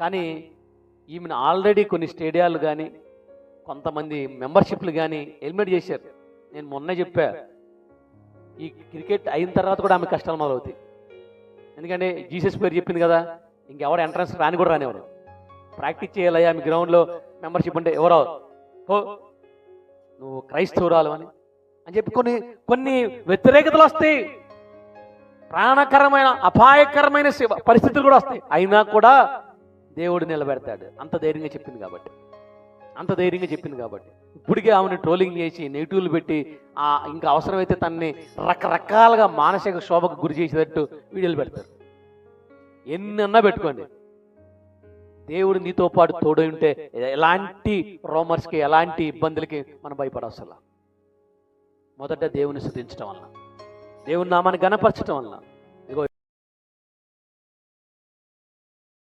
కానీ ఈమెను ఆల్రెడీ కొన్ని స్టేడియాలు కానీ కొంతమంది మెంబర్షిప్లు కానీ ఎలిమినేట్ చేశారు. నేను మొన్నే చెప్పా ఈ క్రికెట్ అయిన తర్వాత కూడా ఆమె కష్టాలు మొదలవుతాయి. ఎందుకంటే జీసస్ పేరు చెప్పింది కదా ఇంకెవరు ఎంట్రన్స్ రాని కూడా రానివ్వరు ప్రాక్టీస్ చేయాలి ఆమె గ్రౌండ్లో మెంబర్షిప్ అంటే ఎవరో హో నువ్వు క్రైస్తవురాలు అని. అని చెప్పి కొన్ని కొన్ని వ్యతిరేకతలు వస్తాయి. ప్రాణకరమైన అపాయకరమైన పరిస్థితులు కూడా వస్తాయి. అయినా కూడా దేవుడు నిలబెడతాడు. అంత ధైర్యంగా చెప్పింది కాబట్టి. అంత ధైర్యంగా చెప్పింది కాబట్టి. ఇప్పటికే ఆమెను ట్రోలింగ్ చేసి నెగిటివ్లు పెట్టి ఆ ఇంకా అవసరమైతే తనని రకరకాలుగా మానసిక శోభకు గురి చేసేటట్టు వీడియోలు పెడతారు. ఎన్నన్నా పెట్టుకోండి. దేవుడు నీతో పాటు తోడై ఉంటే ఎలాంటి రోమర్స్కి ఎలాంటి ఇబ్బందులకి మనం భయపడవసలా మొదట దేవుని శుద్ధించడం వల్ల దేవుని నామాన్ని గణపరచడం వల్ల